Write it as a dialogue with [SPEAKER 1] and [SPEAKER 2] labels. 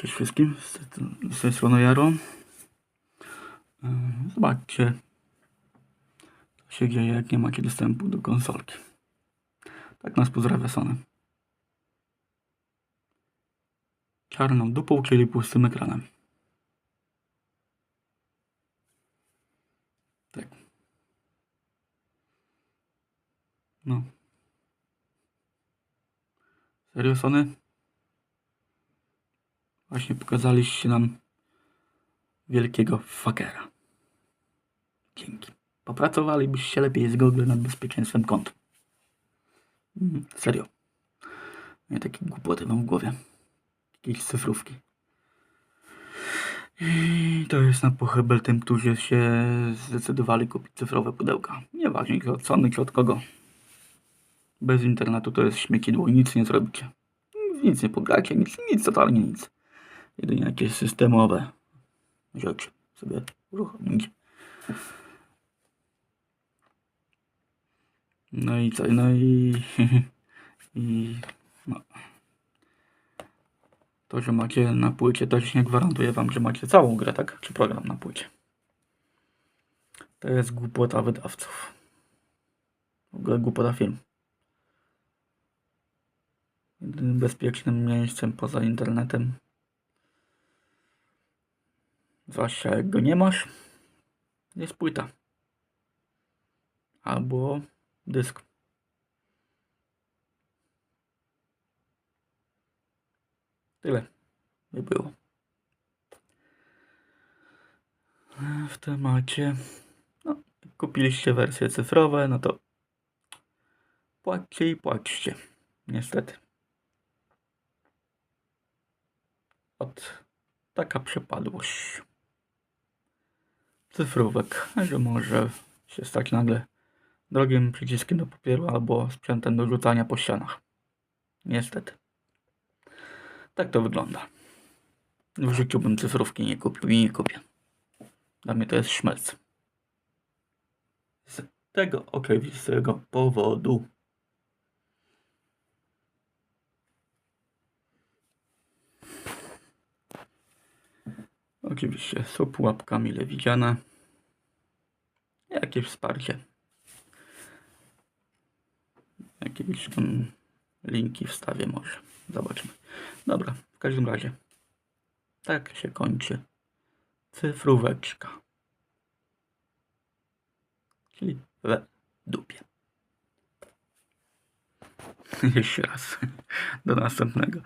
[SPEAKER 1] Cześć wszystkim, z, tej strony Jaro. Yy, Zobaczcie, co się dzieje, jak nie macie dostępu do konsolki. Tak nas pozdrawia Sony. Czarną dupą, czyli pustym ekranem. Tak. No. Serio, Sony? Właśnie pokazaliście nam wielkiego fakera. Dzięki. Popracowalibyście lepiej z Google nad bezpieczeństwem kont. Mhm, serio. Nie takie głupoty mam w głowie. Jakieś cyfrówki. I to jest na pochybel tym, którzy się zdecydowali kupić cyfrowe pudełka. Nieważne od Sony czy od kogo. Bez internetu to jest śmieci i nic nie zrobicie. Nic nie pogracie, nic, nic, totalnie nic. Jedynie jakieś systemowe rzeczy sobie uruchomić. No i co? No i, i no. To, że macie na płycie, też nie gwarantuje wam, że macie całą grę, tak? Czy program na płycie. To jest głupota wydawców. W ogóle głupota film. Jedynym bezpiecznym miejscem poza internetem Zwłaszcza jak go nie masz, jest płyta. Albo dysk. Tyle by było. W temacie. No, kupiliście wersje cyfrowe, no to płaćcie i płaćcie. Niestety. Od taka przepadłość cyfrówek, że może się stać nagle drogim przyciskiem do papieru albo sprzętem do rzucania po ścianach. Niestety. Tak to wygląda. W życiu bym cyfrówki nie kupił i nie kupię. Dla mnie to jest szmelc. Z tego oczywistego powodu. Oczywiście są pułapka mile widziane. Jakieś wsparcie. Jakieś tam linki wstawię może. Zobaczmy. Dobra, w każdym razie. Tak się kończy cyfróweczka. Czyli we dupie. Jeszcze raz. Do następnego.